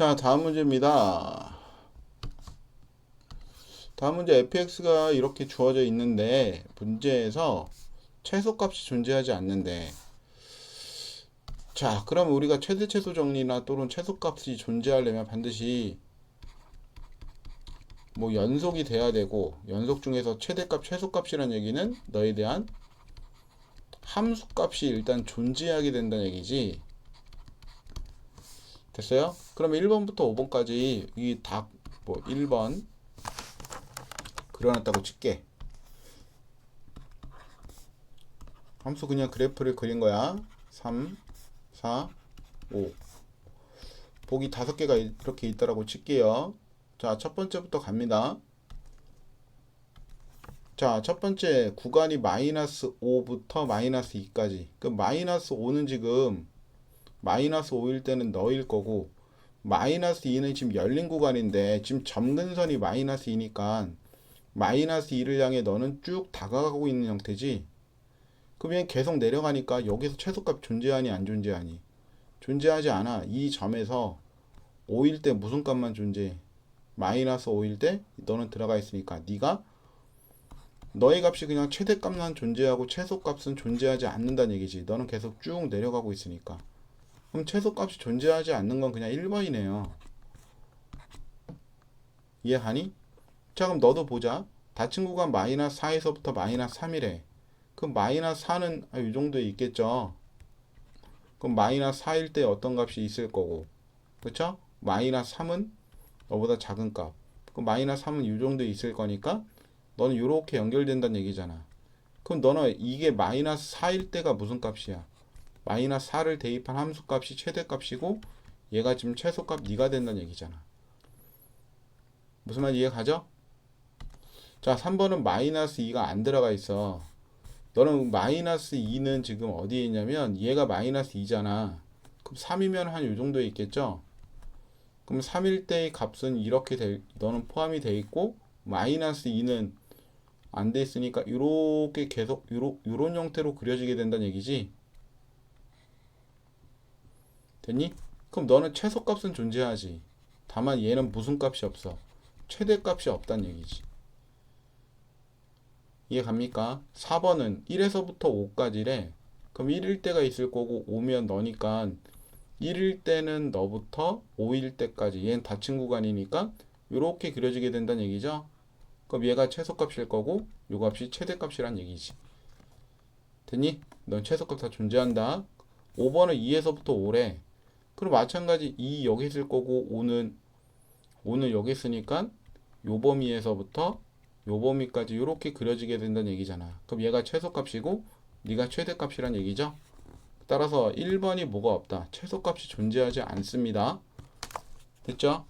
자, 다음 문제입니다. 다음 문제 fx가 이렇게 주어져 있는데 문제에서 최소값이 존재하지 않는데 자, 그럼 우리가 최대 최소 정리나 또는 최소값이 존재하려면 반드시 뭐 연속이 돼야 되고 연속 중에서 최대값, 최소값이라는 얘기는 너에 대한 함수값이 일단 존재하게 된다는 얘기지. 됐어요? 그러면 1번부터 5번까지 이 다 뭐 1번 그려놨다고 칠게. 함수 그냥 그래프를 그린 거야. 3, 4, 5. 보기 다섯 개가 이렇게 있다라고 칠게요. 자, 첫 번째부터 갑니다. 자, 첫 번째 구간이 마이너스 5부터 마이너스 2까지. 그 마이너스 5는 지금 마이너스 5일 때는 너일 거고 마이너스 2는 지금 열린 구간인데 지금 점근선이 마이너스 2니까 마이너스 2를 향해 너는 쭉 다가가고 있는 형태지. 그러면 계속 내려가니까 여기서 최소값 존재하니 안 존재하니? 존재하지 않아. 이 점에서 5일 때 무슨 값만 존재해? 마이너스 5일 때 너는 들어가 있으니까 네가 너의 값이 그냥 최대값만 존재하고 최소값은 존재하지 않는다는 얘기지. 너는 계속 쭉 내려가고 있으니까. 그럼 최소값이 존재하지 않는 건 그냥 1번이네요. 이해하니? 자 그럼 너도 보자. 구간 마이너스 4에서부터 마이너스 3이래. 그럼 마이너스 4는 아, 이 정도에 있겠죠. 그럼 마이너스 4일 때 어떤 값이 있을 거고. 그쵸? 마이너스 3은 너보다 작은 값. 그럼 마이너스 3은 이 정도에 있을 거니까 너는 이렇게 연결된다는 얘기잖아. 그럼 너는 이게 마이너스 4일 때가 무슨 값이야? 마이너스 4를 대입한 함수값이 최대값이고 얘가 지금 최소값 2가 된다는 얘기잖아. 무슨 말 이해 가죠? 자, 3번은 마이너스 2가 안 들어가 있어. 너는 마이너스 2는 지금 어디에 있냐면 얘가 마이너스 2잖아. 그럼 3이면 한 요 정도에 있겠죠? 그럼 3일 때의 값은 이렇게 돼, 너는 포함이 돼 있고 마이너스 2는 안 돼 있으니까 이렇게 계속 요러, 요런 형태로 그려지게 된다는 얘기지. 됐니? 그럼 너는 최소값은 존재하지. 다만 얘는 무슨 값이 없어? 최대값이 없다는 얘기지. 이해 갑니까? 4번은 1에서부터 5까지래. 그럼 1일 때가 있을 거고 5면 너니까 1일 때는 너부터 5일 때까지 얘는 닫힌 구간이니까 이렇게 그려지게 된다는 얘기죠. 그럼 얘가 최소값일 거고 요 값이 최대값이란 얘기지. 됐니? 넌 최소값 다 존재한다. 5번은 2에서부터 5래. 그럼 마찬가지 2 여기 있을 거고 5는 5는 여기 있으니까 요 범위에서부터 요 범위까지 이렇게 그려지게 된다는 얘기잖아. 그럼 얘가 최소값이고 네가 최대값이란 얘기죠. 따라서 1번이 뭐가 없다. 최소값이 존재하지 않습니다. 됐죠?